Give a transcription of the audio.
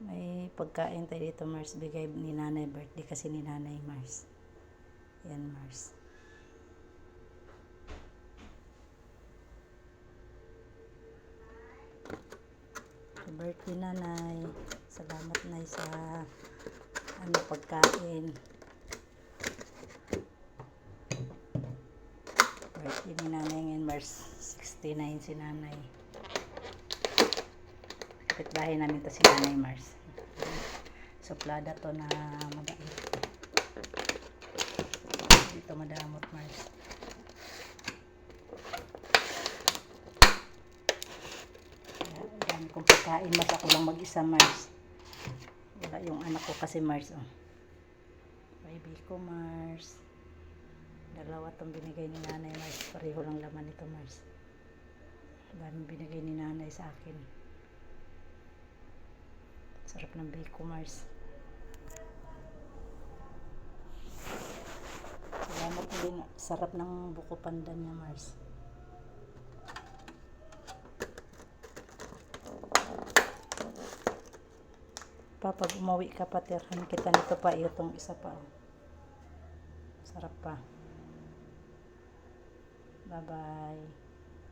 May pagkain tayo dito, Mars. Bigay ni nanay. Birthday kasi ni nanay, Mars. Yan, Mars. Birthday, nanay. Salamat, nay, sa ano, pagkain. Birthday ni nanay ngayon, Mars. 69 si nanay. Kapitbahay namin to si nanay, Mars. Suplada to na mabait. Dito madamot, Mars. Dami kong pagkain. Mas ako lang mag-isa, Mars. Wala yung anak ko kasi, Mars. Oh. Baby ko, Mars. Dalawa tong binigay ni nanay, Mars. Pareho lang laman nito, Mars. Daming binigay ni nanay sa akin. Sarap ng biko, Mars. Salamat din. Sarap ng buko pandan niya, Mars. Pa, pag umuwi ka pa, kita nito pa, itong isa pa. oh. Sarap pa. Bye-bye.